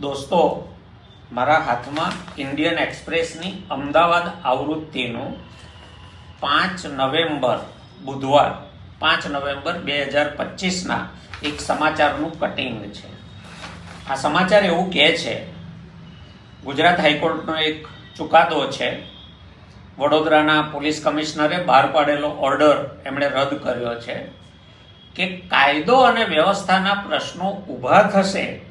દોસ્તો, મારા હાથમાં ઇન્ડિયન એક્સપ્રેસની અમદાવાદ આવૃત્તિનું પાંચ નવેમ્બર બુધવાર, પાંચ નવેમ્બર બે હજાર પચીસના એક સમાચારનું કટિંગ છે. આ સમાચાર એવું કહે છે, ગુજરાત હાઈકોર્ટનો એક ચુકાદો છે. વડોદરાના પોલીસ કમિશનરે બહાર પાડેલો ઓર્ડર એમણે રદ કર્યો છે કે કાયદો અને વ્યવસ્થાના પ્રશ્નો ઊભા થશે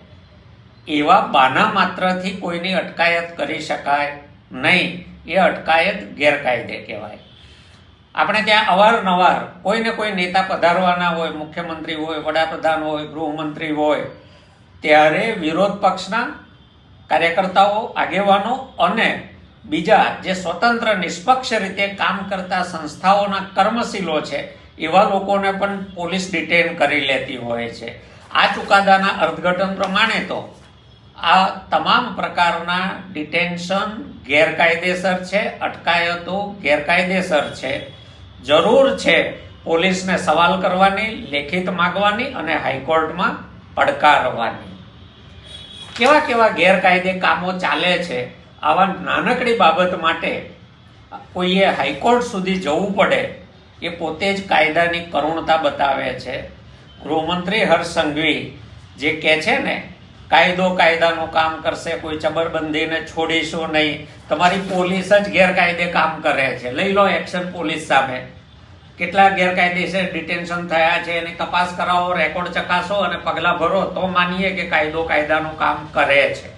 એવા બાના માત્રથી કોઈની અટકાયત કરી શકાય નહીં. એ અટકાયત ગેરકાયદે કહેવાય. આપણે ત્યાં અવારનવાર કોઈને કોઈ નેતા પધારવાના હોય, મુખ્યમંત્રી હોય, વડાપ્રધાન હોય, ગૃહમંત્રી હોય, ત્યારે વિરોધ પક્ષના કાર્યકર્તાઓ, આગેવાનો અને બીજા જે સ્વતંત્ર નિષ્પક્ષ રીતે કામ કરતા સંસ્થાઓના કર્મશીલો છે, એવા લોકોને પણ પોલીસ ડિટેન કરી લેતી હોય છે. આ ચુકાદાના અર્થઘટન પ્રમાણે તો આ તમામ પ્રકારના ડિટેન્શન ગેરકાયદેસર છે, અટકાયતો ગેરકાયદેસર છે. જરૂર છે પોલીસને સવાલ કરવાની, લેખિત માગવાની અને હાઈકોર્ટમાં પડકારવાની. કેવા કેવા ગેરકાયદે કામો ચાલે છે, આવા નાનકડી બાબત માટે કોઈએ હાઈકોર્ટ સુધી જવું પડે એ પોતે જ કાયદાની કરુણતા બતાવે છે. ગૃહમંત્રી હર્ષ સંઘવી જે કહે છે ને કાયદો કાયદાનું કામ કરશે, કોઈ ચબરબંધીને છોડીશું નહીં. તમારી પોલીસ જ ગેરકાયદે કામ કરે છે. લઈ લો એક્શન પોલીસ સામે. કેટલા ગેરકાયદેસર ડિટેન્શન થયા છે, એની તપાસ કરાવો રેકોર્ડ ચકાસો અને પગલાં ભરો, તો માનીએ કે કાયદો કાયદાનું કામ કરે છે.